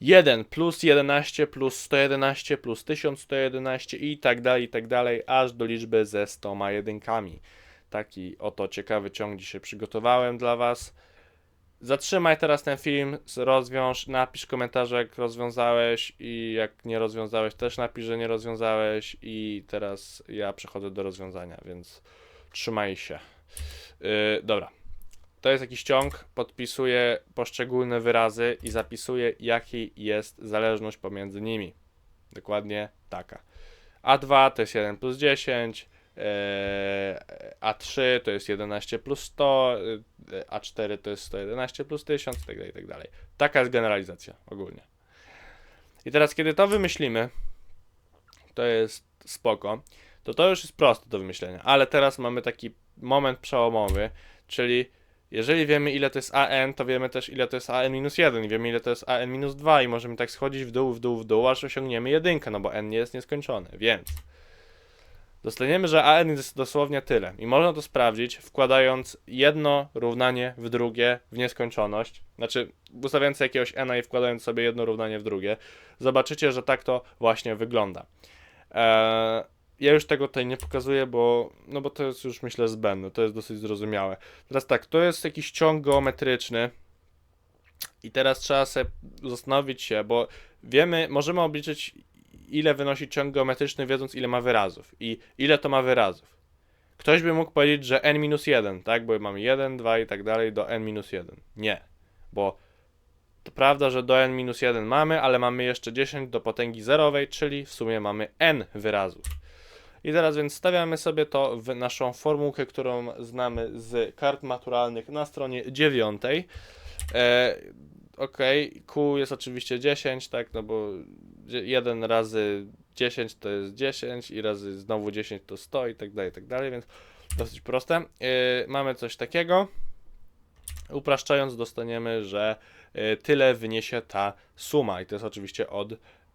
1 plus 11 plus 111 plus 1111 i tak dalej, i tak dalej, aż do liczby ze 100 jedynkami. Taki oto ciekawy ciąg dzisiaj przygotowałem dla Was. Zatrzymaj teraz ten film, rozwiąż, napisz komentarze jak rozwiązałeś i jak nie rozwiązałeś też napisz, że nie rozwiązałeś i teraz ja przechodzę do rozwiązania, więc trzymaj się. Yy, dobra. To jest jakiś ciąg, podpisuję poszczególne wyrazy i zapisuję jaki jest zależność pomiędzy nimi. Dokładnie taka. A2 to jest 1 plus 10, e, A3 to jest 11 plus 100, e, A4 to jest 111 plus 1000 itd., itd. tak Taka jest generalizacja ogólnie. I teraz kiedy to wymyślimy, to jest spoko, to to już jest proste do wymyślenia, ale teraz mamy taki moment przełomowy, czyli jeżeli wiemy ile to jest AN, to wiemy też ile to jest AN-1 i wiemy ile to jest AN-2 i możemy tak schodzić w dół, w dół, w dół, aż osiągniemy jedynkę, no bo N nie jest nieskończony, więc dostaniemy, że AN jest dosłownie tyle i można to sprawdzić wkładając jedno równanie w drugie w nieskończoność, znaczy ustawiając jakiegoś N i wkładając sobie jedno równanie w drugie, zobaczycie, że tak to właśnie wygląda. Eee, ja już tego tutaj nie pokazuję, bo, no bo to jest już myślę zbędne, to jest dosyć zrozumiałe. Teraz tak, to jest jakiś ciąg geometryczny i teraz trzeba sobie zastanowić się, bo wiemy, możemy obliczyć ile wynosi ciąg geometryczny, wiedząc ile ma wyrazów i ile to ma wyrazów. Ktoś by mógł powiedzieć, że n-1, tak, bo mamy 1, 2 i tak dalej do n-1. Nie, bo to prawda, że do n-1 mamy, ale mamy jeszcze 10 do potęgi zerowej, czyli w sumie mamy n wyrazów. I teraz więc stawiamy sobie to w naszą formułkę, którą znamy z kart maturalnych na stronie 9. E, ok, Q jest oczywiście 10, tak, no bo 1 razy 10 to jest 10 i razy znowu 10 to 100 i tak dalej, i tak dalej, więc dosyć proste. E, mamy coś takiego. Upraszczając dostaniemy, że e, tyle wyniesie ta suma i to jest oczywiście od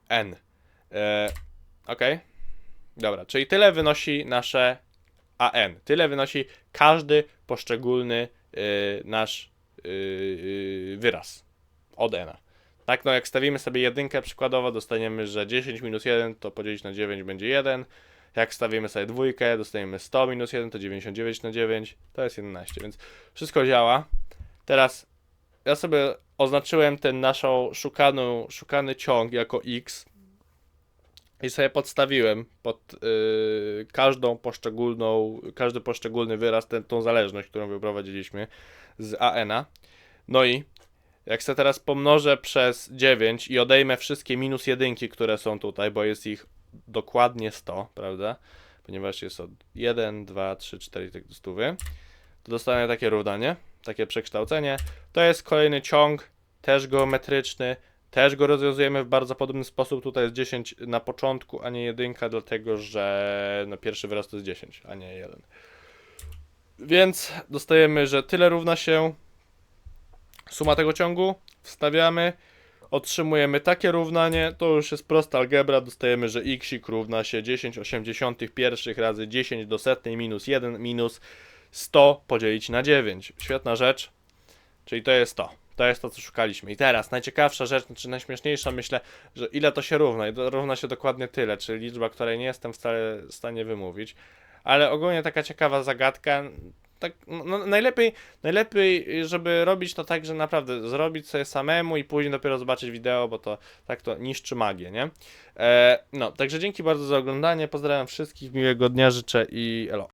n. E, ok. Dobra, czyli tyle wynosi nasze AN. Tyle wynosi każdy poszczególny y, nasz y, y, wyraz od n. Tak, no jak stawimy sobie jedynkę przykładowo, dostaniemy, że 10 minus 1 to podzielić na 9 będzie 1. Jak stawimy sobie dwójkę, dostaniemy 100 minus 1 to 99 na 9, to jest 11, więc wszystko działa. Teraz ja sobie oznaczyłem ten naszą szukaną, szukany ciąg jako x i sobie podstawiłem pod y, każdą poszczególną, każdy poszczególny wyraz, ten, tą zależność, którą wyprowadziliśmy z AN-a. No i jak sobie teraz pomnożę przez 9 i odejmę wszystkie minus jedynki, które są tutaj, bo jest ich dokładnie 100, prawda? Ponieważ jest od 1, 2, 3, 4 tak do 100, to dostanę takie równanie, takie przekształcenie. To jest kolejny ciąg, też geometryczny, też go rozwiązujemy w bardzo podobny sposób. Tutaj jest 10 na początku, a nie jedynka, dlatego że no, pierwszy wyraz to jest 10, a nie 1. Więc dostajemy, że tyle równa się suma tego ciągu. Wstawiamy, otrzymujemy takie równanie. To już jest prosta algebra. Dostajemy, że x równa się 10 81 razy 10 do setnej minus 1 minus 100 podzielić na 9. Świetna rzecz. Czyli to jest to. To jest to, co szukaliśmy. I teraz najciekawsza rzecz, czy najśmieszniejsza, myślę, że ile to się równa. I równa się dokładnie tyle, czyli liczba, której nie jestem wcale w stanie wymówić. Ale ogólnie taka ciekawa zagadka. Tak, no, najlepiej, najlepiej, żeby robić to tak, że naprawdę zrobić sobie samemu i później dopiero zobaczyć wideo, bo to tak to niszczy magię, nie? E, no, także dzięki bardzo za oglądanie. Pozdrawiam wszystkich, miłego dnia życzę i elo.